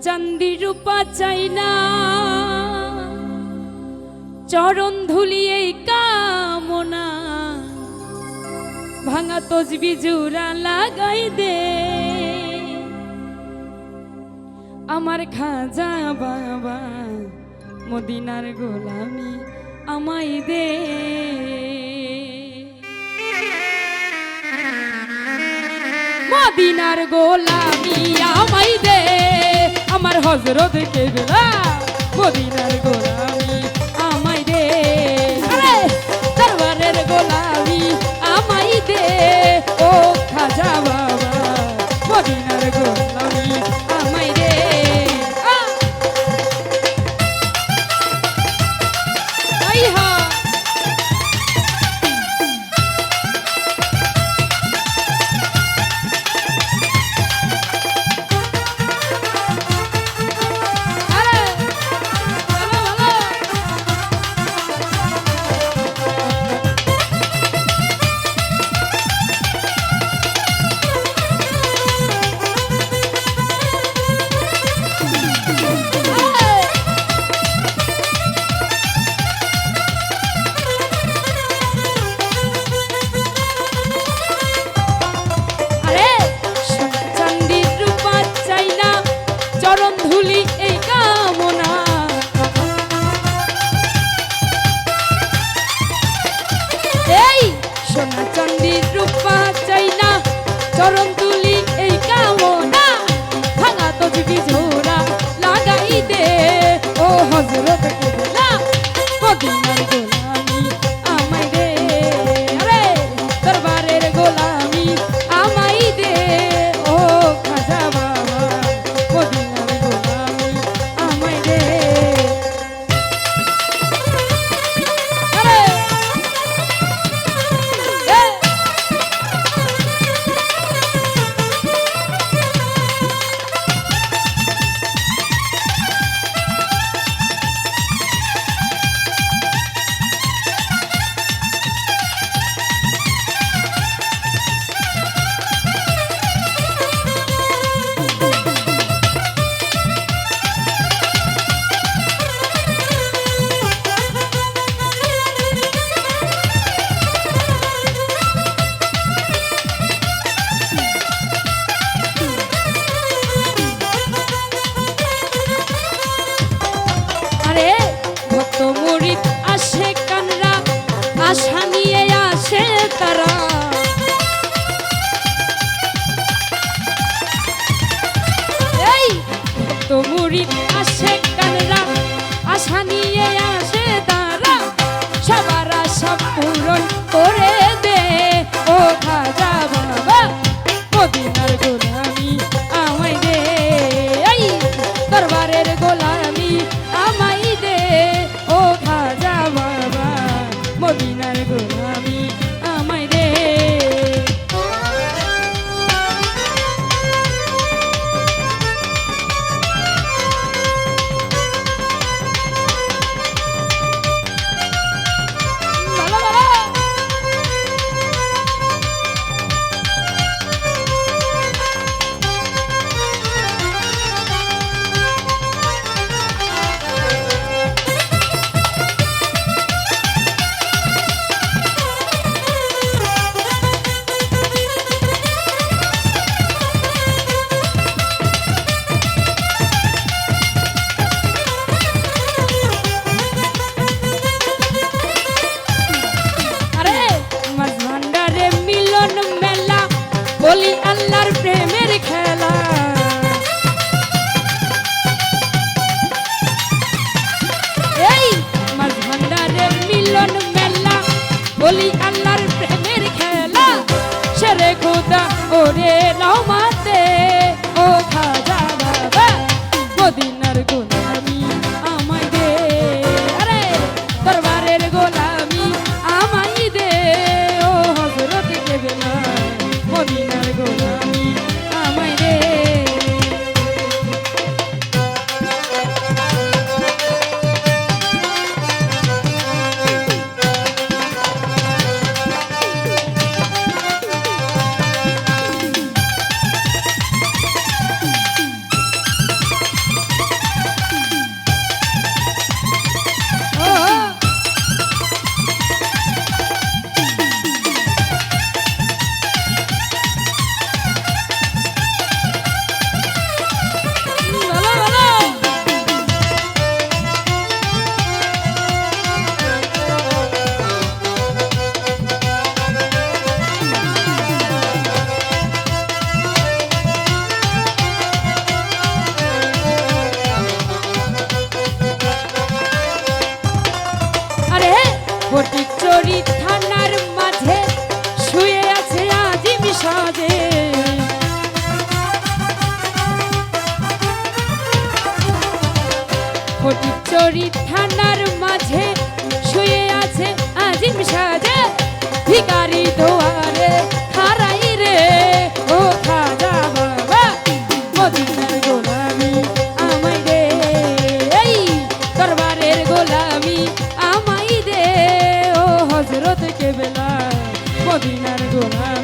চান্দি রূপা চাই না। চরণ ধুলি এই কামনা। ভাঙা তসবি জুরা লাগাই দে। আমার খাজা বাবা, মদিনার গোলামি আমাই দে। মদিনার গোলামি আমাই দে। আমার হজরত কেবলা মদিনার গোলামি আমায় দে। দরবারের গোলামি আমায় দে। চরণ তুলি এই কামনা ভাঙা তো জিবি দে। ও হজরত আশা পূরণ করে দে। ও খাজা বাবা মদিনা ওরে নাও মা ঠান্ডার মাঝে শুয়ে আছে আজিম সাজে ভিকারি দোয়ারে, হারাই রে, ও খাজা বাবা, মদিনার গোলামি আমাই দে, এই দরবারের গোলামি আমাই দে, ও হজরত কেবলা, মদিনার গোলামি